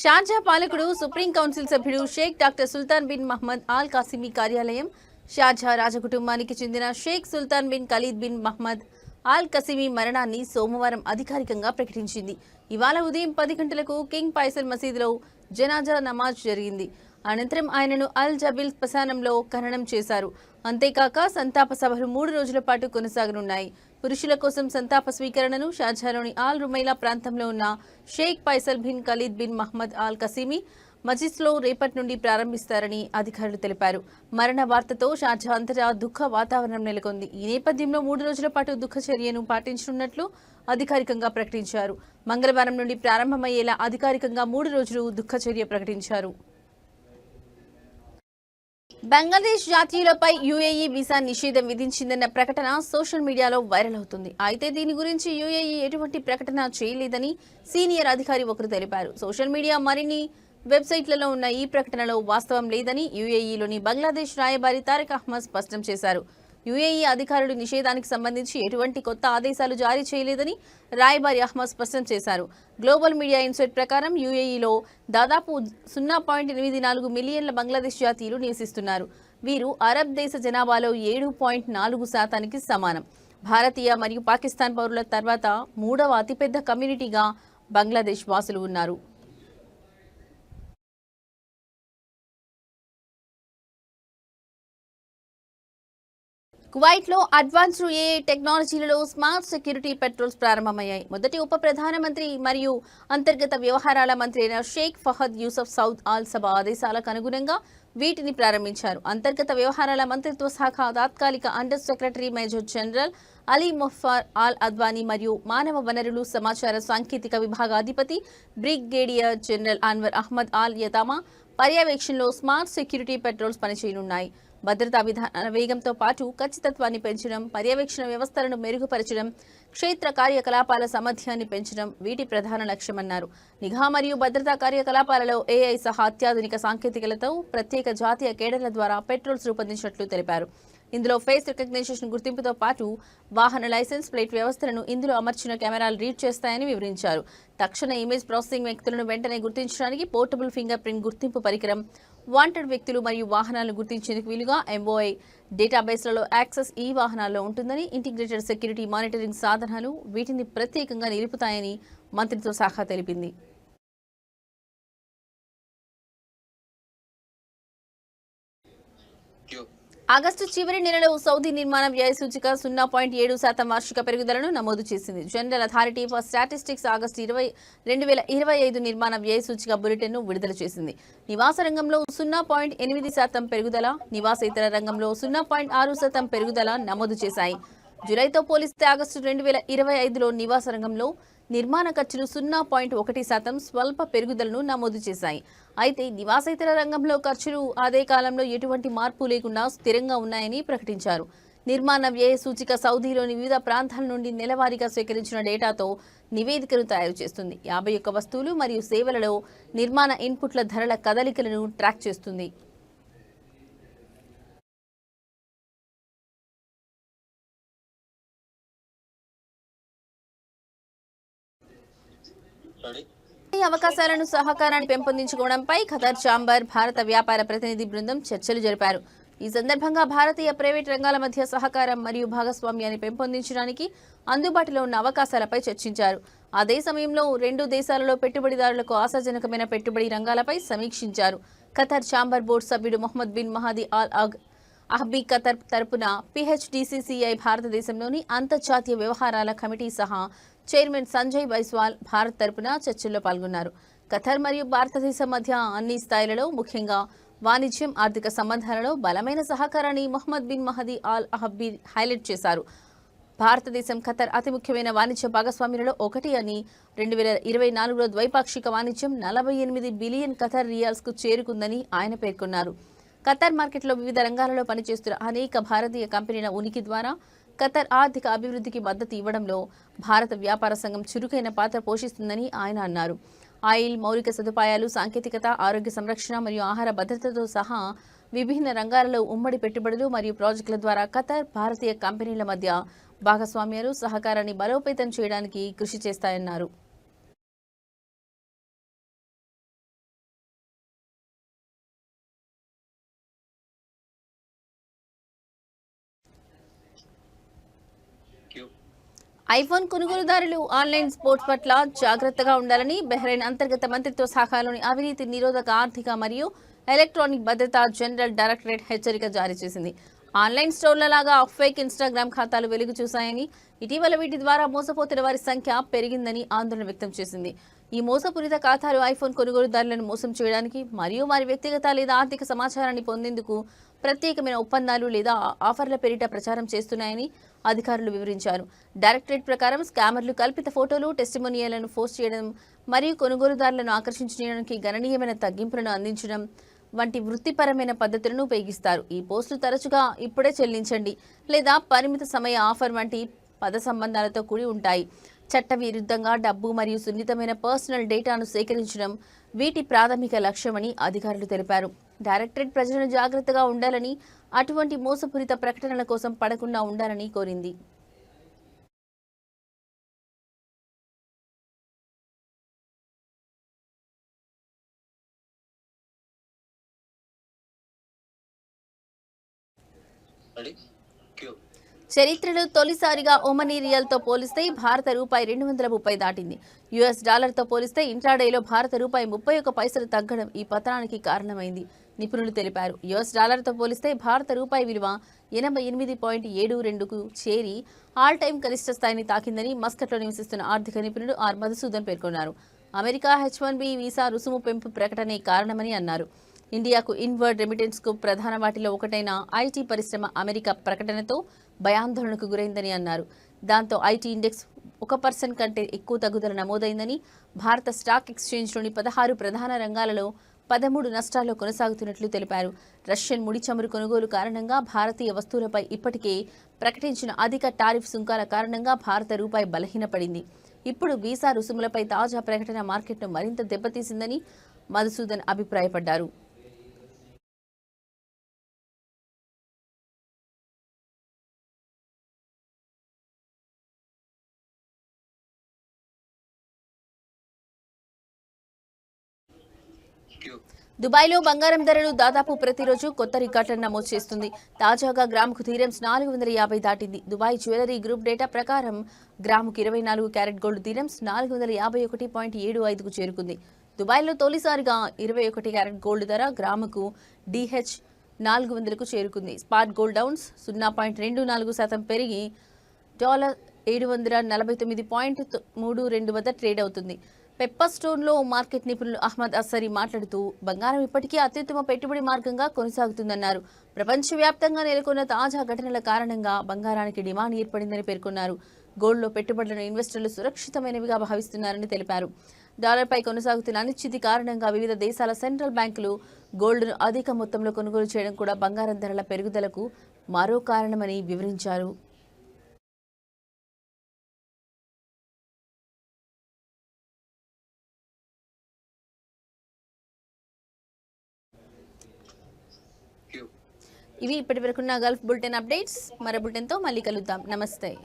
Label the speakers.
Speaker 1: షార్జా పాలకుడు supreme council సభ్యుడు Sheikh doctor Sultan bin Mohammed Al Qasimi కార్యాలయం షార్జా రాజకుటుంబానికి చెందిన Sheikh Sultan bin Khalid bin Mohammed Al Qasimi మరణాన్ని సోమవారం అధికారికంగా ప్రకటించింది. ఇవాళ ఉదయం పది గంటలకు కింగ్ పైసల్ మసీదులో జనాజా నమాజ్ జరిగింది. అనంతరం ఆయనను అల్ జబిల్ శ్మశానంలో ఖననం చేశారు. అంతేకాక సంతాప సభలు మూడు రోజుల పాటు కొనసాగనున్నాయి. పురుషుల కోసం సంతాప స్వీకరణను షార్జాలోని ఆల్ రుమైలా ప్రాంతంలో ఉన్న Sheikh Faisal bin Khalid bin Mohammed Al Qasimi మజిస్లో రేపటి నుండి ప్రారంభిస్తారని అధికారులు తెలిపారు. మరణ వార్తతో షార్జా అంతటా దుఃఖ వాతావరణం నెలకొంది. ఈ నేపథ్యంలో మూడు రోజుల పాటు దుఃఖ చర్యను పాటించనున్నట్లు అధికారికంగా ప్రకటించారు. మంగళవారం నుండి ప్రారంభమయ్యేలా అధికారికంగా మూడు రోజులు దుఃఖ చర్య ప్రకటించారు. బంగ్లాదేశ్ జాతీయులపై యుఏఈ వీసా నిషేధం విధించిందన్న ప్రకటన సోషల్ మీడియాలో వైరల్ అవుతుంది. అయితే దీని గురించి యుఏఈ ఎటువంటి ప్రకటన చేయలేదని సీనియర్ అధికారి ఒకరు తెలిపారు. సోషల్ మీడియా మరిన్ని వెబ్సైట్లలో ఉన్న ఈ ప్రకటనలో వాస్తవం లేదని యుఏఈలోని బంగ్లాదేశ్ రాయబారి తారిక్ అహ్మద్ స్పష్టం చేశారు. యుఏఈ అధికారులు నిషేధానికి సంబంధించి ఎటువంటి కొత్త ఆదేశాలు జారీ చేయలేదని రాయబారి అహ్మద్ స్పష్టం చేశారు. గ్లోబల్ మీడియా ఇన్సైట్ ప్రకారం యుఏఈలో దాదాపు సున్నా పాయింట్ ఎనిమిది నాలుగు మిలియన్ల బంగ్లాదేశ్ జాతీయులు నివసిస్తున్నారు. వీరు అరబ్ దేశ జనాభాలో ఏడు పాయింట్ నాలుగు శాతానికి సమానం. భారతీయ మరియు పాకిస్తాన్ పౌరుల తర్వాత మూడవ అతిపెద్ద కమ్యూనిటీగా బంగ్లాదేశ్ వాసులు ఉన్నారు. కువైట్లో అడ్వాన్స్డ్ ఏ టెక్నాలజీలలో స్మార్ట్ సెక్యూరిటీ పెట్రోల్స్ ప్రారంభమయ్యాయి. మొదటి ఉప ప్రధానమంత్రి మరియు అంతర్గత వ్యవహారాల మంత్రి అయిన Sheikh Fahad Yousef Saud Al Sabah ఆదేశాలకు అనుగుణంగా వీటిని ప్రారంభించారు. అంతర్గత వ్యవహారాల మంత్రిత్వ శాఖ తాత్కాలిక under secretary major general Ali Mufar Al Adwani మరియు మానవ వనరులు సమాచార సాంకేతిక విభాగాధిపతి brigadier general Anwar Ahmed Al Yatama పర్యవేక్షణలో స్మార్ట్ సెక్యూరిటీ పెట్రోల్స్ పనిచేయనున్నాయి. భద్రతా విధానాల వేగంతో పాటు ఖచ్చితత్వాన్ని పెంచడం పర్యవేక్షణ వ్యవస్థలను మెరుగుపరచడం క్షేత్ర కార్యకలాపాల సామర్థ్యాన్ని పెంచడం వీటి ప్రధాన లక్ష్యమన్నారు. నిఘా మరియు భద్రతా కార్యకలాపాలలో ఏఐ సహా అత్యాధునిక సాంకేతికలతో ప్రత్యేక జాతీయ కేడర్ల ద్వారా పెట్రోల్స్ రూపొందించినట్లు తెలిపారు. ఇందులో ఫేస్ రికగ్నిషన్ గుర్తింపుతో పాటు వాహన లైసెన్స్ ప్లేట్ వ్యవస్థలను ఇందులో అమర్చిన కెమెరాలు రీడ్ చేస్తాయని వివరించారు. తక్షణ ఇమేజ్ ప్రాసెసింగ్ వ్యక్తులను వెంటనే గుర్తించడానికి పోర్టబుల్ ఫింగర్ ప్రింట్ గుర్తింపు పరికరం వాంటెడ్ వ్యక్తులు మరియు వాహనాలను గుర్తించేందుకు వీలుగా ఎంఓఐ డేటాబేస్లలో యాక్సెస్ ఈ వాహనాల్లో ఉంటుందని ఇంటిగ్రేటెడ్ సెక్యూరిటీ మానిటరింగ్ సాధనాలు వీటిని ప్రత్యేకంగా నిలుపుతాయని మంత్రిత్వ శాఖ తెలిపింది. ఆగస్టు చివరి నెలలో సౌదీ నిర్మాణ వ్యయ సూచిక సున్నా పాయింట్ ఏడు శాతం వార్షిక పెరుగుదలను నమోదు చేసింది. General authority for statistics August ఇరవై రెండు వేల ఇరవై ఐదు నిర్మాణ వ్యయ సూచిక బులెటిన్ను విడుదల చేసింది. నివాస రంగంలో సున్నా పాయింట్ ఎనిమిది శాతం పెరుగుదల నివాసేతర రంగంలో సున్నా పాయింట్ ఆరు శాతం పెరుగుదల నమోదు చేశాయి. జులైతో పోలిస్తే ఆగస్టు రెండు వేల ఇరవై ఐదులో నివాస రంగంలో నిర్మాణ ఖర్చులు సున్నా పాయింట్ ఒకటి శాతం స్వల్ప పెరుగుదలను నమోదు చేశాయి. అయితే నివాసేతర రంగంలో ఖర్చులు అదే కాలంలో ఎటువంటి మార్పు లేకుండా స్థిరంగా ఉన్నాయని ప్రకటించారు. నిర్మాణ వ్యయ సూచిక సౌదీలోని వివిధ ప్రాంతాల నుండి నెలవారీగా సేకరించిన డేటాతో నివేదికను తయారు చేస్తుంది. యాభై ఒక్క వస్తువులు మరియు సేవలలో నిర్మాణ ఇన్పుట్ల ధరల కదలికలను ట్రాక్ చేస్తుంది. అవకాశాలను సహకారాన్ని పెంపొందించుకోవడంపై ఖతార్ చాంబర్ భారత వ్యాపార ప్రతినిధి బృందం చర్చలు జరిపారు. ఈ సందర్భంగా భారతీయ ప్రైవేట్ రంగాల మధ్య సహకారం మరియు భాగస్వామ్యాన్ని పెంపొందించడానికి అందుబాటులో ఉన్న అవకాశాలపై చర్చించారు. అదే సమయంలో రెండు దేశాలలో పెట్టుబడిదారులకు ఆశాజనకమైన పెట్టుబడి రంగాలపై సమీక్షించారు. ఖతర్ చాంబర్ బోర్డు సభ్యుడు మొహమ్మద్ బిన్ మహాది ఆల్ అగ్ అహ్బీ ఖతర్ తరపున పిహెచ్డిసిసిఐ భారతదేశంలోని అంతర్జాతీయ వ్యవహారాల కమిటీ సహా చైర్మన్ సంజయ్ బైస్వాల్ భారత్ తరపున చర్చల్లో పాల్గొన్నారు. ఖతర్ మరియు భారతదేశం మధ్య అన్ని స్థాయిలలో ముఖ్యంగా వాణిజ్యం ఆర్థిక సంబంధాలలో బలమైన సహకారాన్ని Mohammed bin Mahdi Al Ahabbi highlight చేశారు. భారతదేశం ఖతర్ అతి ముఖ్యమైన వాణిజ్య భాగస్వామ్యులలో ఒకటి అని రెండు వేల ఇరవై నాలుగులో ద్వైపాక్షిక వాణిజ్యం నలభై ఎనిమిది బిలియన్ ఖతర్ రియాల్స్కు చేరుకుందని ఆయన పేర్కొన్నారు. ఖతర్ మార్కెట్లో వివిధ రంగాలలో పనిచేస్తున్న అనేక భారతీయ కంపెనీల ఉనికి ద్వారా ఖతర్ ఆర్థిక అభివృద్ధికి మద్దతు ఇవ్వడంలో భారత వ్యాపార సంఘం చురుకైన పాత్ర పోషిస్తుందని ఆయన అన్నారు. ఆయిల్ మౌలిక సదుపాయాలు సాంకేతికత ఆరోగ్య సంరక్షణ మరియు ఆహార భద్రతతో సహా విభిన్న రంగాలలో ఉమ్మడి పెట్టుబడులు మరియు ప్రాజెక్టుల ద్వారా ఖతర్ భారతీయ కంపెనీల మధ్య భాగస్వామ్యాలు సహకారాన్ని బలోపేతం చేయడానికి కృషి చేస్తాయన్నారు. ఐఫోన్ కొనుగోలుదారులు ఆన్లైన్ స్పోర్ట్స్ పట్ల జాగ్రత్తగా ఉండాలని బెహ్రైన్ అంతర్గత మంత్రిత్వ శాఖలోని అవినీతి నిరోధక ఆర్థిక మరియు ఎలక్ట్రానిక్ భద్రతా జనరల్ డైరెక్టరేట్ హెచ్చరిక జారీ చేసింది. ఆన్లైన్ స్టోర్ల లాగా ఫేక్ ఇన్స్టాగ్రామ్ ఖాతాలు వెలుగు చూశాయని ఇటీవల వీటి ద్వారా మోసపోతున్న వారి సంఖ్య పెరిగిందని ఆందోళన వ్యక్తం చేసింది. ఈ మోసపూరిత ఖాతాలు ఐఫోన్ కొనుగోలుదారులను మోసం చేయడానికి మరియు వారి వ్యక్తిగత లేదా ఆర్థిక సమాచారాన్ని పొందేందుకు ప్రత్యేకమైన ఒప్పందాలు లేదా ఆఫర్ల పేరిట ప్రచారం చేస్తున్నాయని అధికారులు వివరించారు. డైరెక్టరేట్ ప్రకారం స్కామర్లు కల్పిత ఫోటోలు టెస్టిమోనియలను పోస్ట్ చేయడం మరియు కొనుగోలుదారులను ఆకర్షించడానికి గణనీయమైన తగ్గింపులను అందించడం వంటి వృత్తిపరమైన పద్ధతులను ఉపయోగిస్తారు. ఈ పోస్టులు తరచుగా ఇప్పుడే చెల్లించండి లేదా పరిమిత సమయ ఆఫర్ వంటి పద సంబంధాలతో కూడి ఉంటాయి. చట్టవిరుద్ధంగా డబ్బు మరియు సున్నితమైన పర్సనల్ డేటాను సేకరించడం వీటి ప్రాథమిక లక్ష్యమని అధికారులు తెలిపారు. డైరెక్టరేట్ ప్రజలను జాగ్రత్తగా ఉండాలని అటువంటి మోసపూరిత ప్రకటనల కోసం పడకుండా ఉండాలని కోరింది. చరిత్రలో తొలిసారిగా ఒమనీ రియల్తో పోలిస్తే భారత రూపాయి రెండు వందల ముప్పై దాటింది. యుఎస్ డాలర్తో పోలిస్తే ఇంట్రాడేలో భారత రూపాయి ముప్పై ఒక్క పైసలు తగ్గడం ఈ పతనానికి కారణమైంది నిపుణులు తెలిపారు. యుఎస్ డాలర్తో పోలిస్తే భారత రూపాయి విలువ ఎనభై ఎనిమిది పాయింట్ ఏడు రెండుకు చేరి ఆల్ టైం కనిష్ట స్థాయిని తాకిందని మస్కట్లో నివసిస్తున్న ఆర్థిక నిపుణుడు ఆర్ మధుసూదన్ పేర్కొన్నారు. America H one B visa రుసుము పెంపు ప్రకటనే కారణమని అన్నారు. ఇండియాకు ఇన్వర్డ్ రెమిటెన్స్కు ప్రధాన వాటిలో ఒకటైన ఐటీ పరిశ్రమ అమెరికా ప్రకటనతో భయాందోళనకు గురైందని అన్నారు. దాంతో ఐటీ ఇండెక్స్ ఒక పర్సెంట్ కంటే ఎక్కువ తగ్గుదల నమోదైందని భారత స్టాక్ ఎక్స్చేంజ్లోని పదహారు ప్రధాన రంగాలలో పదమూడు నష్టాల్లో కొనసాగుతున్నట్లు తెలిపారు. రష్యన్ ముడి చమురు కొనుగోలు కారణంగా భారతీయ వస్తువులపై ఇప్పటికే ప్రకటించిన అధిక టారిఫ్ సుంకాల కారణంగా భారత రూపాయి బలహీనపడింది. ఇప్పుడు వీసా రుసుములపై తాజా ప్రకటన మార్కెట్ను మరింత దెబ్బతీసిందని మధుసూదన్ అభిప్రాయపడ్డారు. దుబాయ్లో బంగారం ధరలు దాదాపు ప్రతిరోజు కొత్త రికార్డులను నమోదు చేస్తుంది. తాజాగా గ్రాముకు ధీరమ్స్ నాలుగు వందల యాభై దాటింది. దుబాయ్ జ్యువెలరీ గ్రూప్ డేటా ప్రకారం గ్రాముకు ఇరవై నాలుగు క్యారెట్ గోల్డ్ ధీరమ్స్ నాలుగు వందల యాభై ఒకటి పాయింట్ ఏడు ఐదుకు చేరుకుంది. దుబాయ్లో తొలిసారిగా ఇరవై ఒకటి క్యారెట్ గోల్డ్ ధర గ్రాముకు డిహెచ్ నాలుగు వందలకు చేరుకుంది. స్పాట్ గోల్డ్ డౌన్స్ సున్నా పాయింట్ రెండు నాలుగు శాతం పెరిగి డాలర్ ఏడు వందల నలభై తొమ్మిది పాయింట్ మూడు రెండు వద్ద ట్రేడ్ అవుతుంది. పెప్పర్ స్టోన్లో మార్కెట్ నిపుణులు అహ్మద్ అస్సరీ మాట్లాడుతూ బంగారం ఇప్పటికీ అత్యుత్తమ పెట్టుబడి మార్గంగా కొనసాగుతుందన్నారు. ప్రపంచవ్యాప్తంగా నెలకొన్న తాజా ఘటనల కారణంగా బంగారానికి డిమాండ్ ఏర్పడిందని పేర్కొన్నారు. గోల్డ్లో పెట్టుబడులను ఇన్వెస్టర్లు సురక్షితమైనవిగా భావిస్తున్నారని తెలిపారు. డాలర్పై కొనసాగుతున్న అనిశ్చితి కారణంగా వివిధ దేశాల సెంట్రల్ బ్యాంకులు గోల్డ్ను అధిక మొత్తంలో కొనుగోలు చేయడం కూడా బంగారం ధరల పెరుగుదలకు మరో కారణమని వివరించారు. ఇవి ఇప్పటి వరకున్న గల్ఫ్ బులెటిన్ అప్డేట్స్. మరో బులెటిన్తో మళ్ళీ కలుద్దాం. నమస్తే.